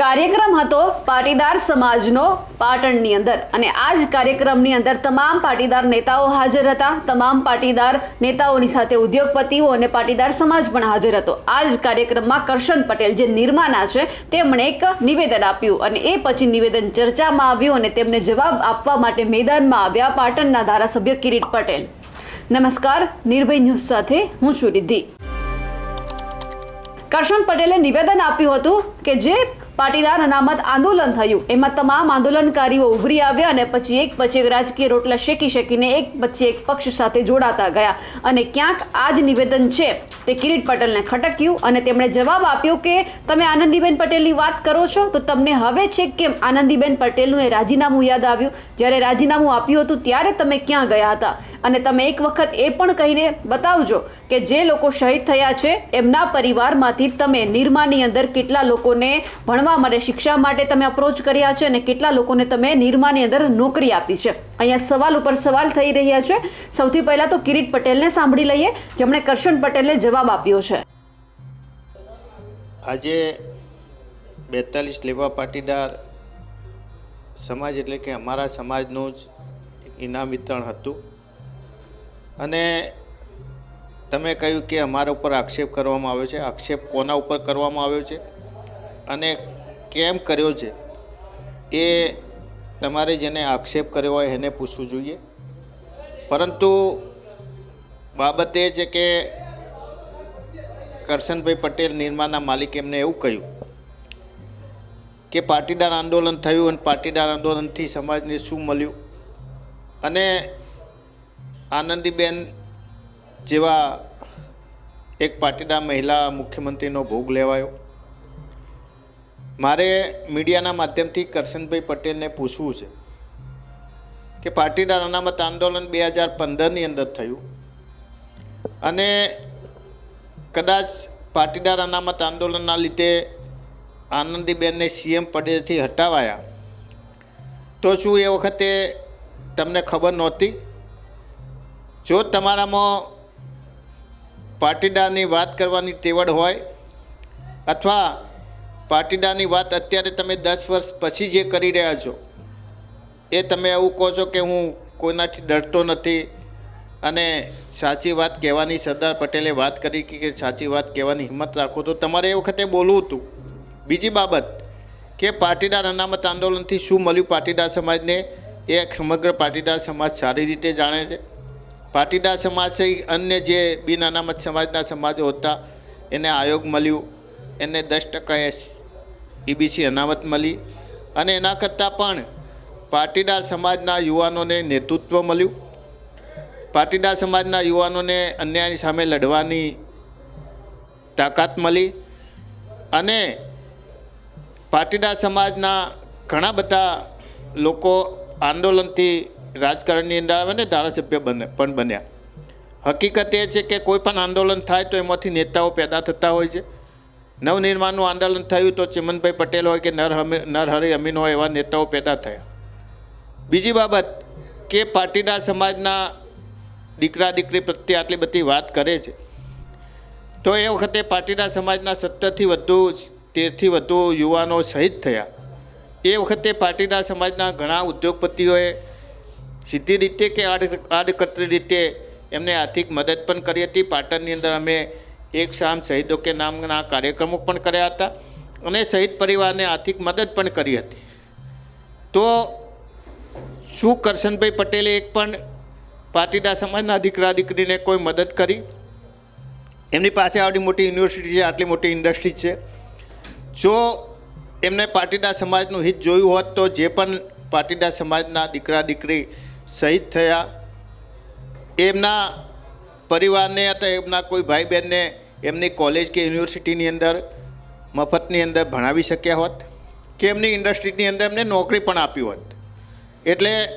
કાર્યક્રમ હતો પાટીદાર સમાજનો પાટણની અંદર. અને આ જ કાર્યક્રમની અંદર તમામ પાટીદાર નેતાઓ હાજર હતા. તમામ પાટીદાર નેતાઓની સાથે ઉદ્યોગપતિઓ અને પાટીદાર સમાજ પણ હાજર હતો. આ જ કાર્યક્રમમાં કરશન પટેલ જે નિર્માના છે તેમણે એક નિવેદન આપ્યું અને એ પછી નિવેદન ચર્ચામાં આવ્યું અને તેમને જવાબ આપવા માટે મેદાનમાં આવ્યા પાટણના ધારાસભ્ય કિરીટ પટેલ. નમસ્કાર, નિર્ભય ન્યૂઝ સાથે હું છું રિદ્ધિ. કરશન પટેલે નિવેદન આપ્યું હતું કે જે પાટીદાર અનામત આંદોલન થયું. એમાં તમામ આંદોલનકારીઓ ઉભરી આવ્યા અને પછી એક પછી એક રાજકીય રોટલા શેકી શેકીને એક પછી એક પક્ષ સાથે જોડાતા ગયા. અને ક્યાંક આ જ નિવેદન છે તે કિરીટ પટેલને ખટક્યું અને તેમણે જવાબ આપ્યો કે, તમે આનંદીબેન પટેલની વાત કરો છો? તો તમને હવે છે કેમ આનંદીબેન પટેલનું એ રાજીનામું યાદ આવ્યું? જ્યારે રાજીનામું આપ્યું હતું ત્યારે તમે ક્યાં ગયા હતા? અને તમે એક વખત એ પણ કહીને બતાવજો કે જે લોકો શહીદ થયા છે, એમના પરિવારમાંથી તમે નિરમાની અંદર કેટલા લોકોને ભણવા માટે, શિક્ષા માટે તમે અપ્રોચ કર્યા છે અને કેટલા લોકોને તમે નિરમાની અંદર નોકરી આપી છે. અહીંયા સવાલ ઉપર સવાલ થઈ રહ્યા છે. સૌથી પહેલા તો કિરીટ પટેલને સાંભળી લઈએ. જેમણે કરશન પટેલને જવાબ આપ્યો છે. આજે બેતાલીસ લેવા પાટીદાર સમાજ એટલે કે અમારા સમાજનું જ ઇનામ વિતરણ હતું. અને તમે કહ્યું કે અમારા ઉપર આક્ષેપ કરવામાં આવ્યો છે. આક્ષેપ કોના ઉપર કરવામાં આવ્યો છે અને કેમ કર્યો છે એ તમારે જેને આક્ષેપ કર્યો હોય એને પૂછવું જોઈએ. પરંતુ બાબત એ છે કે કરશનભાઈ પટેલ નિર્માના માલિક એમને એવું કહ્યું કે પાટીદાર આંદોલન થયું અને પાટીદાર આંદોલનથી સમાજને શું મળ્યું? અને આનંદીબેન જેવા એક પાટીદાર મહિલા મુખ્યમંત્રીનો ભોગ લેવાયો. મારે મીડિયાના માધ્યમથી કરશનભાઈ પટેલને પૂછવું છે કે પાટીદાર અનામત આંદોલન બે હજાર પંદરની અંદર થયું અને કદાચ પાટીદાર અનામત આંદોલનના લીધે આનંદીબેનને સીએમ પદેથી હટાવાયા, તો શું એ વખતે તમને ખબર નહોતી? જો તમારામાં પાટીદારની વાત કરવાની ટેવડ હોય, અથવા પાટીદારની વાત અત્યારે તમે દસ વર્ષ પછી જે કરી રહ્યા છો, એ તમે એવું કહો છો કે હું કોઈનાથી ડરતો નથી અને સાચી વાત કહેવાની સરદાર પટેલે વાત કરી કે સાચી વાત કહેવાની હિંમત રાખો, તો તમારે એ વખતે બોલવું હતું. બીજી બાબત કે પાટીદાર અનામત આંદોલનથી શું મળ્યું? પાટીદાર સમાજને એ સમગ્ર પાટીદાર સમાજ સારી રીતે જાણે છે. પાટીદાર સમાજ સહિત અન્ય જે બિન અનામત સમાજના સમાજો હતા, એને આયોગ મળ્યું. એને દસ ટકા ઈબીસી અનામત મળી. અને એના કરતાં પણ પાટીદાર સમાજના યુવાનોને નેતૃત્વ મળ્યું. પાટીદાર સમાજના યુવાનોને અન્યાયની સામે લડવાની તાકાત મળી. અને પાટીદાર સમાજના ઘણા બધા લોકો આંદોલનથી રાજકારણની અંદર આવે ને ધારાસભ્ય બને, પણ બન્યા. હકીકત એ છે કે કોઈ પણ આંદોલન થાય તો એમાંથી નેતાઓ પેદા થતા હોય છે. નવનિર્માણનું આંદોલન થયું તો ચિમનભાઈ પટેલ હોય કે નર નરહરી અમીન હોય એવા નેતાઓ પેદા થયા. બીજી બાબત કે પાટીદાર સમાજના દીકરા દીકરી પ્રત્યે આટલી બધી વાત કરે છે. તો એ વખતે પાટીદાર સમાજના સત્તરથી વધુ તેરથી વધુ યુવાનો શહીદ થયા. એ વખતે પાટીદાર સમાજના ઘણા ઉદ્યોગપતિઓએ સીધી રીતે કે આડ આડકતરી રીતે એમને આર્થિક મદદ પણ કરી હતી. પાટણની અંદર અમે એક શામ શહીદો કે નામના કાર્યક્રમો પણ કર્યા હતા અને શહીદ પરિવારને આર્થિક મદદ પણ કરી હતી. તો શું કરશનભાઈ પટેલે એક પણ પાટીદાર સમાજના દીકરા દીકરીને કોઈ મદદ કરી? એમની પાસે આવડી મોટી યુનિવર્સિટી છે, આટલી મોટી ઇન્ડસ્ટ્રી છે. જો એમને પાટીદાર સમાજનું હિત જોયું હોત તો જે પણ પાટીદાર સમાજના દીકરા દીકરી શહીદ થયા. એમના પરિવારને અથવા એમના કોઈ ભાઈ બહેનને એમની કોલેજ કે યુનિવર્સિટીની અંદર, મફતની અંદર ભણાવી શક્યા હોત કે એમની ઇન્ડસ્ટ્રીની અંદર એમને નોકરી પણ આપી હોત. એટલે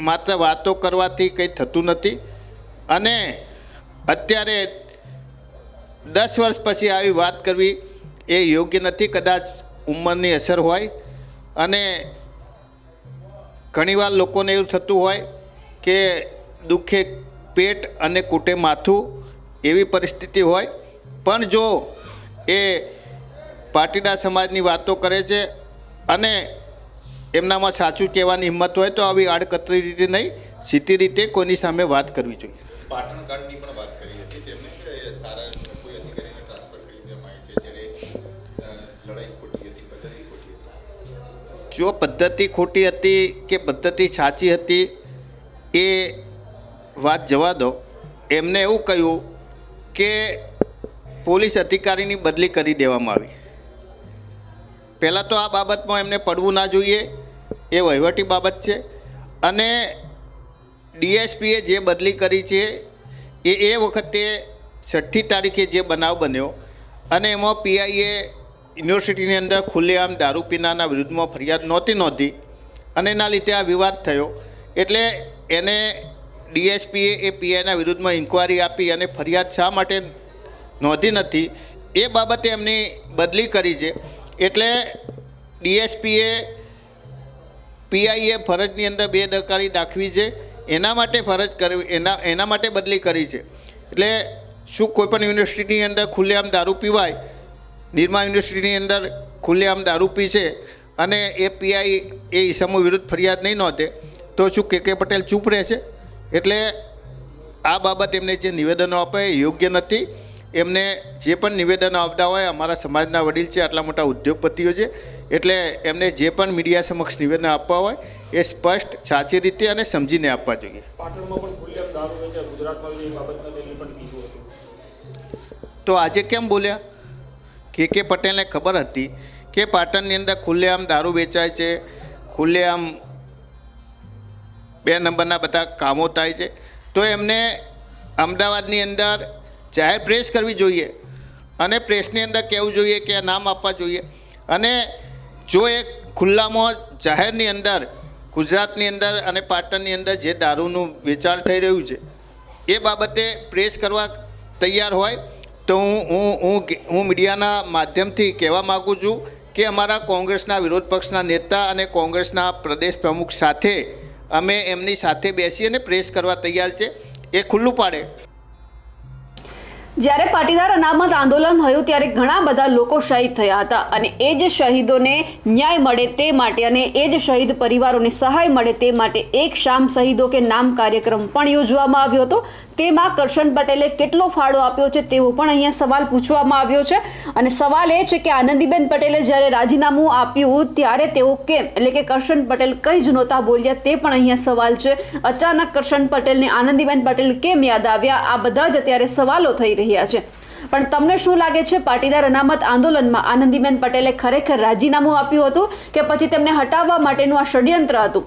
માત્ર વાતો કરવાથી કંઈ થતું નથી. અને અત્યારે દસ વર્ષ પછી આવી વાત કરવી એ યોગ્ય નથી. કદાચ ઉંમરની અસર હોય. અને ઘણીવાર લોકોને એવું થતું હોય કે દુઃખે પેટ અને કૂટે માથું એવી પરિસ્થિતિ હોય. પણ જો એ પાટીદાર સમાજની વાતો કરે છે અને એમનામાં સાચું કહેવાની હિંમત હોય તો આવી આડકતરી રીતે નહીં, સીધી રીતે કોઈની સામે વાત કરવી જોઈએ. પણ વાત જો પદ્ધતિ ખોટી હતી કે પદ્ધતિ સાચી હતી એ વાત જવા દો. એમને એવું કહ્યું કે પોલીસ અધિકારીની બદલી કરી દેવામાં આવી. પહેલાં તો આ બાબતમાં એમને પડવું ના જોઈએ, એ વહીવટી બાબત છે. અને ડીએસપીએ જે બદલી કરી છે એ એ વખતે છઠ્ઠી તારીખે જે બનાવ બન્યો અને એમાં પીઆઈએ યુનિવર્સિટીની અંદર ખુલ્લેઆમ દારૂ પીનાના વિરુદ્ધમાં ફરિયાદ નહોતી નહોતી અને એના લીધે આ વિવાદ થયો. એટલે એને ડીએસપીએ એ પીઆઈના વિરુદ્ધમાં ઇન્કવાયરી આપી અને ફરિયાદ શા માટે નોંધી નથી એ બાબતે એમની બદલી કરી છે. એટલે ડીએસપીએ પીઆઈએ ફરજની અંદર બેદરકારી દાખવી છે. એના માટે ફરજ કરવી, એના એના માટે બદલી કરી છે. એટલે શું કોઈપણ યુનિવર્સિટીની અંદર ખુલ્લેઆમ દારૂ પીવાય નિરમા યુનિવર્સિટીની અંદર ખુલ્લેઆમ દારૂ પી છે અને એ પીઆઈ એ ઈસમો વિરુદ્ધ ફરિયાદ નહીં નોંધે તો શું કે કે પટેલ ચૂપ રહેશે? એટલે આ બાબત એમને જે નિવેદનો આપે એ યોગ્ય નથી. એમને જે પણ નિવેદનો આપતા હોય અમારા સમાજના વડીલ છે આટલા મોટા ઉદ્યોગપતિઓ છે એટલે એમને જે પણ મીડિયા સમક્ષ નિવેદન આપવા હોય એ સ્પષ્ટ સાચી રીતે અને સમજીને આપવા જોઈએ. તો આજે કેમ બોલ્યા? કે કે પટેલને ખબર હતી કે પાટણની અંદર ખુલ્લેઆમ દારૂ વેચાય છે, ખુલ્લેઆમ બે નંબરના બધા કામો થાય છે. તો એમને અમદાવાદની અંદર જાહેર પ્રેસ કરવી જોઈએ અને પ્રેસની અંદર કહેવું જોઈએ કે નામ આપવા જોઈએ. અને જો એ ખુલ્લામાં જાહેરની અંદર, ગુજરાતની અંદર અને પાટણની અંદર જે દારૂનું વેચાણ થઈ રહ્યું છે, એ બાબતે પ્રેસ કરવા તૈયાર હોય. તો હું હું હું હું મીડિયાના માધ્યમથી કહેવા માગું છું કે અમારા કોંગ્રેસના વિરોધ પક્ષના નેતા અને કોંગ્રેસના પ્રદેશ પ્રમુખ સાથે અમે એમની સાથે બેસી અને પ્રેસ કરવા તૈયાર છે. એ ખુલ્લું પાડે. જ્યારે પાટીદાર અનામત આંદોલન થયું ત્યારે ઘણા બધા લોકો શહીદ થયા હતા અને એ જ શહીદોને ન્યાય મળે તે માટે અને એ જ શહીદ પરિવારોને સહાય મળે તે માટે એક શામ શહીદો કે નામ કાર્યક્રમ પણ યોજવામાં આવ્યો હતો. તેમાં કરશન પટેલે કેટલો ફાળો આપ્યો છે તેવો પણ અહીંયા સવાલ પૂછવામાં આવ્યો છે. અને સવાલ એ છે કે આનંદીબેન પટેલે જ્યારે રાજીનામું આપ્યું ત્યારે તેઓ કેમ, એટલે કે કરશન પટેલ કંઈ જ નહોતા બોલ્યા તે પણ અહીંયા સવાલ છે. અચાનક કરશન પટેલને આનંદીબેન પટેલ કેમ યાદ આવ્યા? આ બધા જ અત્યારે સવાલો થઈ રહ્યા છે. પણ તમને શું લાગે છે, પાટીદાર અનામત આંદોલનમાં આનંદીબેન પટેલે ખરેખર રાજીનામું આપ્યું હતું કે પછી તેમને હટાવવા માટેનું આ ષડયંત્ર હતું?